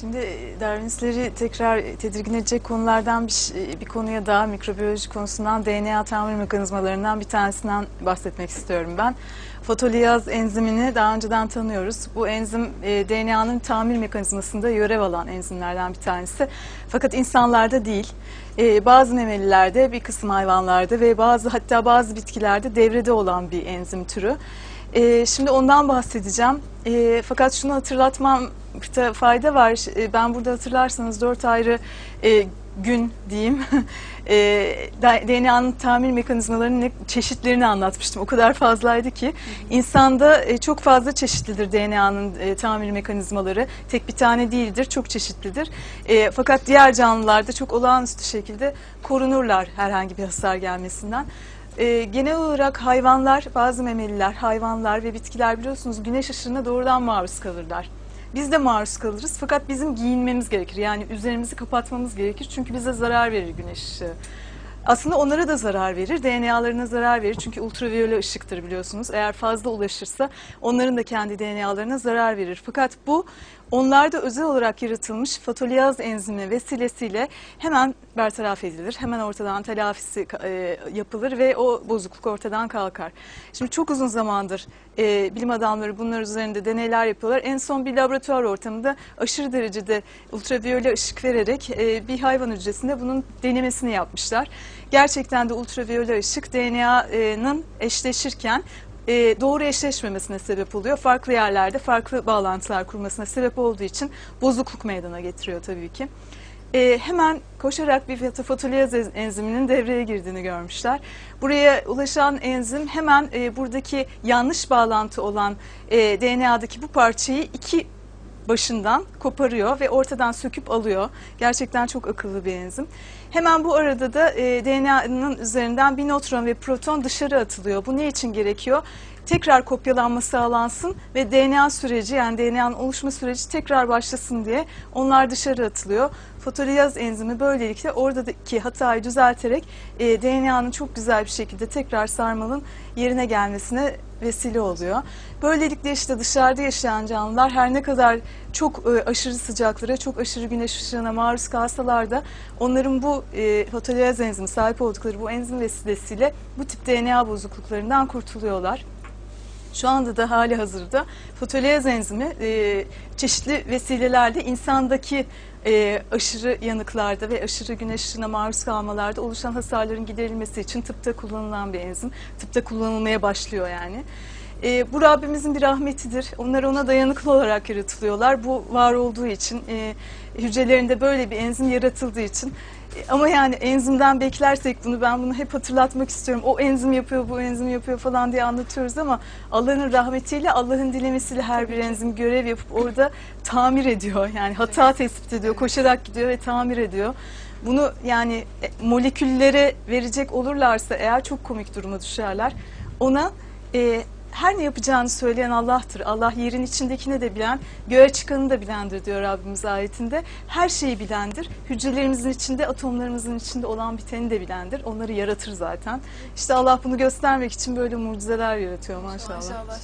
Şimdi e, Darwinistleri tekrar tedirgin edecek konulardan bir, şey- bir konuya daha mikrobiyoloji konusundan DNA tamir mekanizmalarından bir tanesinden bahsetmek istiyorum ben. Fotoliyaz enzimini daha önceden tanıyoruz. Bu enzim e, DNA'nın tamir mekanizmasında görev alan enzimlerden bir tanesi. Fakat insanlarda değil. E, bazı memelilerde, bir kısım hayvanlarda ve bazı hatta bazı bitkilerde devrede olan bir enzim türü. E, şimdi ondan bahsedeceğim. E, fakat şunu hatırlatmamda fayda var. E, ben burada hatırlarsanız dört ayrı e, gün diyeyim. e, DNA'nın tamir mekanizmalarının çeşitlerini anlatmıştım. O kadar fazlaydı ki. insanda e, çok fazla çeşitlidir DNA'nın e, tamir mekanizmaları. Tek bir tane değildir, çok çeşitlidir. E, fakat diğer canlılarda çok olağanüstü şekilde korunurlar herhangi bir hasar gelmesinden. E, genel olarak hayvanlar, bazı memeliler, hayvanlar ve bitkiler biliyorsunuz güneş ışığına doğrudan maruz kalırlar. Biz de maruz kalırız fakat bizim giyinmemiz gerekir. Yani üzerimizi kapatmamız gerekir çünkü bize zarar verir güneş ışığı. Aslında onlara da zarar verir, DNA'larına zarar verir çünkü ultraviyole ışıktır biliyorsunuz. Eğer fazla ulaşırsa onların da kendi DNA'larına zarar verir. Fakat bu onlarda özel olarak yaratılmış fotoliyaz enzimi vesilesiyle hemen bertaraf edilir. Hemen ortadan telafisi e, yapılır ve o bozukluk ortadan kalkar. Şimdi çok uzun zamandır e, bilim adamları bunlar üzerinde deneyler yapıyorlar. En son bir laboratuvar ortamında aşırı derecede ultraviyole ışık vererek e, bir hayvan hücresinde bunun denemesini yapmışlar. Gerçekten de ultraviyole ışık DNA'nın eşleşirken e, doğru eşleşmemesine sebep oluyor. Farklı yerlerde farklı bağlantılar kurmasına sebep olduğu için bozukluk meydana getiriyor tabii ki. E, hemen koşarak bir fotoliyaz enziminin devreye girdiğini görmüşler. Buraya ulaşan enzim hemen e, buradaki yanlış bağlantı olan e, DNA'daki bu parçayı iki başından koparıyor ve ortadan söküp alıyor. Gerçekten çok akıllı bir enzim. Hemen bu arada da e, DNA'nın üzerinden bir nötron ve proton dışarı atılıyor. Bu ne için gerekiyor? Tekrar kopyalanma sağlansın ve DNA süreci yani DNA'nın oluşma süreci tekrar başlasın diye onlar dışarı atılıyor. Fotoliyaz enzimi böylelikle oradaki hatayı düzelterek e, DNA'nın çok güzel bir şekilde tekrar sarmalın yerine gelmesine vesile oluyor. Böylelikle işte dışarıda yaşayan canlılar her ne kadar çok e, aşırı sıcaklara, çok aşırı güneş ışığına maruz kalsalar da onların bu e, fotoliyaz enzimi sahip oldukları bu enzim vesilesiyle bu tip DNA bozukluklarından kurtuluyorlar. Şu anda da hali hazırda fotoliyaz enzimi e, çeşitli vesilelerle insandaki e, aşırı yanıklarda ve aşırı güneş ışığına maruz kalmalarda oluşan hasarların giderilmesi için tıpta kullanılan bir enzim. Tıpta kullanılmaya başlıyor yani. E, bu Rabbimizin bir rahmetidir. Onlar ona dayanıklı olarak yaratılıyorlar. Bu var olduğu için, e, hücrelerinde böyle bir enzim yaratıldığı için. E, ama yani enzimden beklersek bunu, ben bunu hep hatırlatmak istiyorum. O enzim yapıyor, bu enzim yapıyor falan diye anlatıyoruz ama Allah'ın rahmetiyle, Allah'ın dilemesiyle her bir enzim görev yapıp orada tamir ediyor. Yani hata tespit ediyor, koşarak gidiyor ve tamir ediyor. Bunu yani e, moleküllere verecek olurlarsa eğer çok komik duruma düşerler. Ona e, her ne yapacağını söyleyen Allah'tır. Allah yerin içindekini de bilen, göğe çıkanı da bilendir diyor Rabbimiz ayetinde. Her şeyi bilendir. Hücrelerimizin içinde, atomlarımızın içinde olan biteni de bilendir. Onları yaratır zaten. İşte Allah bunu göstermek için böyle mucizeler yaratıyor maşallah. Maşallah